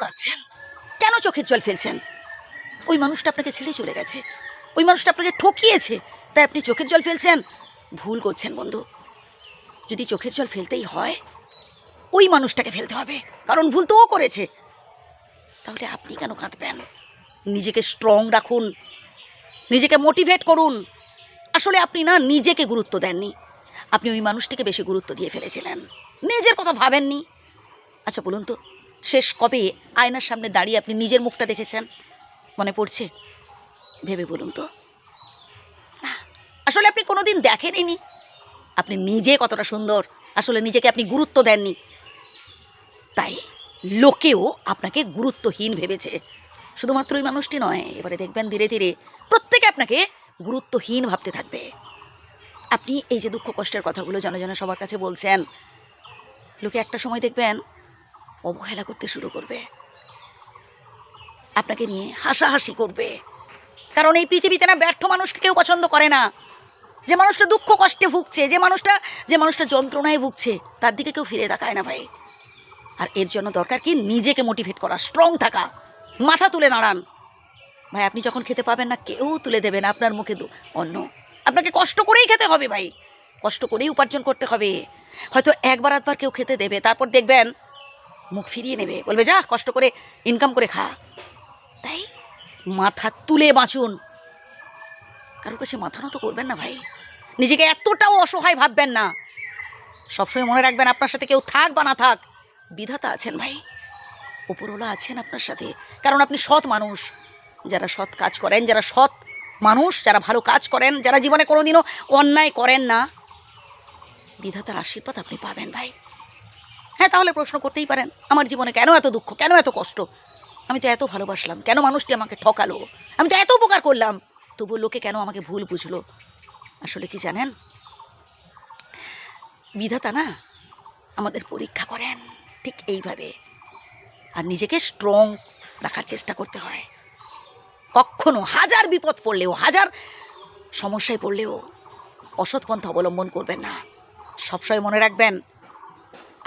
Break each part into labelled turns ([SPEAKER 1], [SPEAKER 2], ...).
[SPEAKER 1] কাঁদছেন কেন চোখের জল ফেলছেন? ওই মানুষটা আপনাকে ছেড়ে চলে গেছে। ওই মানুষটা আপনাকে ঠকিয়েছে, তাই আপনি চোখের জল ফেলছেন? ভুল করছেন বন্ধু। যদি চোখের জল ফেলতেই হয়, ওই মানুষটাকে ফেলতে হবে। কারণ ভুল তো ও করেছে। তাহলে আপনি কেন কাঁদবেন? নিজেকে স্ট্রং রাখুন। নিজেকে মোটিভেট করুন। আসলে আপনি না নিজেকে গুরুত্ব দেননি। আপনি ওই মানুষটিকে বেশি গুরুত্ব দিয়ে ফেলেছিলেন। নিজের কথা ভাবেননি। আচ্ছা বলুন তো শেষ কবে আয়নার সামনে দাঁড়িয়ে আপনি নিজের মুখটা দেখেছেন? মনে পড়ছে? ভেবে বলুন তো। আসলে আপনি কোনোদিন দেখেনইনি? আপনি নিজে কতটা সুন্দর। আসলে নিজেকে আপনি গুরুত্ব দেননি। তাই লোকেও আপনাকে গুরুত্বহীন ভেবেছে। শুধুমাত্র ওই মানুষটি নয়, এবারে দেখবেন ধীরে ধীরে প্রত্যেকে আপনাকে গুরুত্বহীন ভাবতে থাকবে। আপনি এই যে দুঃখ কষ্টের কথাগুলো জনজনে সবার কাছে বলছেন, লোকে একটা সময় দেখবেন অবহেলা করতে শুরু করবে। আপনাকে নিয়ে হাসাহাসি করবে। কারণ এই পৃথিবীতে না ব্যর্থ মানুষকে কেউ পছন্দ করে না। যে মানুষটা দুঃখ কষ্টে ভুগছে, যে মানুষটা যে মানুষটা যন্ত্রণায় ভুগছে, তার দিকে কেউ ফিরে তাকায় না ভাই। আর এর জন্য দরকার কি? নিজেকে মোটিভেট করা স্ট্রং থাকা, মাথা তুলে দাঁড়ান। ভাই, আপনি যখন খেতে পাবেন না, কেউ তুলে দেবে না, আপনার মুখে অন্ন। আপনাকে কষ্ট করেই খেতে হবে ভাই। কষ্ট করেই উপার্জন করতে হবে। হয়তো একবার আধবার কেউ খেতে দেবে, তারপর দেখবেন মুখ ফিরিয়ে নেবে। বলবে, যা, কষ্ট করে ইনকাম করে খা। তাই মাথা তুলে বাঁচুন। কারোর কাছে মাথা নত করবেন না ভাই। নিজেকে এতটাও অসহায় ভাববেন না। সবসময় মনে রাখবেন, আপনার সাথে কেউ থাক বা না থাক, বিধাতা আছেন ভাই। ওপরওয়ালা আছেন আপনার সাথে। কারণ আপনি সৎ মানুষ। যারা সৎ কাজ করেন, যারা সৎ মানুষ, যারা ভালো কাজ করেন, যারা জীবনে কোনোদিনও অন্যায় করেন না, বিধাতার আশীর্বাদ আপনি পাবেন ভাই। হ্যাঁ তাহলে প্রশ্ন করতেই পারেন, আমার জীবনে কেন এত দুঃখ, কেন এত কষ্ট? আমি তো এত ভালোবাসলাম, কেন মানুষটি আমাকে ঠকালো? আমি তো এত উপকার করলাম। তবু লোকে কেন আমাকে ভুল বুঝলো? আসলে কি জানেন? বিধাতা না আমাদের পরীক্ষা করেন ঠিক এইভাবে। আর নিজেকে স্ট্রং রাখার চেষ্টা করতে হয়। কখনো হাজার বিপদ পড়লেও, হাজার সমস্যায় পড়লেও অসৎ পন্থা অবলম্বন করবেন না। সবসময় মনে রাখবেন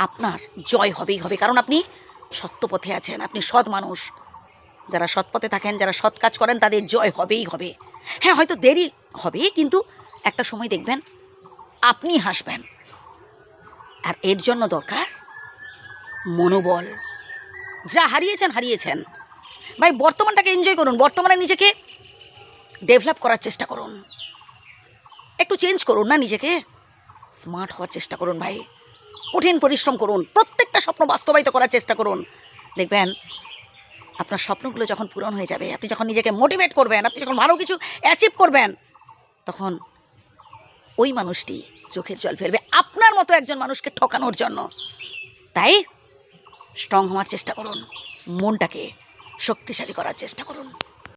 [SPEAKER 1] আপনার জয় হবেই হবে। কারণ আপনি সত্য পথে আছেন, আপনি সৎ মানুষ। যারা সৎ পথে থাকেন, যারা সৎ কাজ করেন, তাদের জয় হবেই হবে। হ্যাঁ হয়তো দেরি হবে, কিন্তু একটা সময় দেখবেন, আপনি হাসবেন। আর এর জন্য দরকার মনোবল। যা হারিয়েছেন হারিয়েছেন। ভাই, বর্তমানটাকে এনজয় করুন। বর্তমানে নিজেকে ডেভেলপ করার চেষ্টা করুন। একটু চেঞ্জ করুন না নিজেকে। স্মার্ট হওয়ার চেষ্টা করুন ভাই। কঠিন পরিশ্রম করুন। প্রত্যেকটা স্বপ্ন বাস্তবায়িত করার চেষ্টা করুন। দেখবেন, আপনার স্বপ্নগুলো যখন পূরণ হয়ে যাবে, আপনি যখন নিজেকে মোটিভেট করবেন, আপনি যখন ভালো কিছু অ্যাচিভ করবেন, তখন ওই মানুষটি চোখের জল ফেলবে। আপনার মতো একজন মানুষকে ঠকানোর জন্য। তাই স্ট্রং হওয়ার চেষ্টা করুন। মনটাকে শক্তিশালী করার চেষ্টা করুন।